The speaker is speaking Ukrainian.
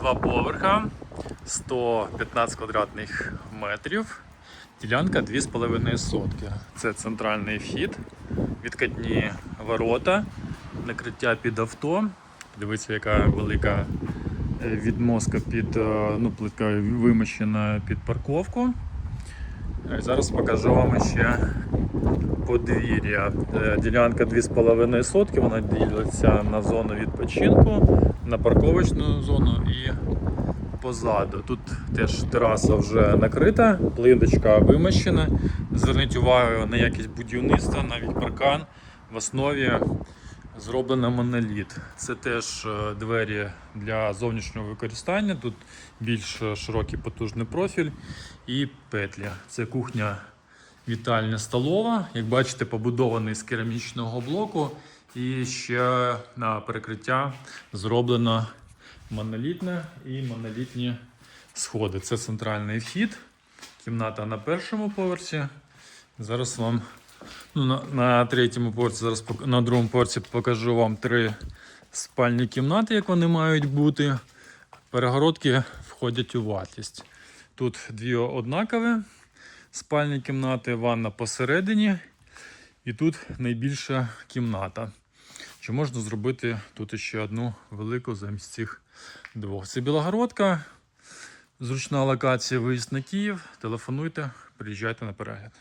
два поверха, 115 квадратних метрів. Ділянка 2,5 сотки. Це центральний вхід, відкатні ворота, накриття під авто. Дивіться, яка велика е, відмозка під е, ну, плитка вимощена під парковку. Е, Зараз покажу вам ще подвір'я. Е, Ділянка 2,5 сотки, вона ділиться на зону відпочинку, на парковочну зону і позаду. Тут теж тераса вже накрита, плиточка вимощена. Зверніть увагу на якість будівництва, навіть паркан в основі зроблено моноліт. Це теж е, двері для зовнішнього використання. Тут більш широкий потужний профіль і петлі. Це кухня вітальня столова. Як бачите, побудований з керамічного блоку. І ще на перекриття зроблено монолітне і монолітні сходи. Це центральний вхід. Кімната на першому поверсі. Зараз вам ну, на, на третьому поверсі, зараз на другому поверсі покажу вам три спальні кімнати, як вони мають бути. Перегородки входять у вартість. Тут дві однакові спальні кімнати, ванна посередині. І тут найбільша кімната. Чи можна зробити тут ще одну велику замість цих двох? Це Білогородка, зручна локація, виїзд на Київ. Телефонуйте, приїжджайте на перегляд.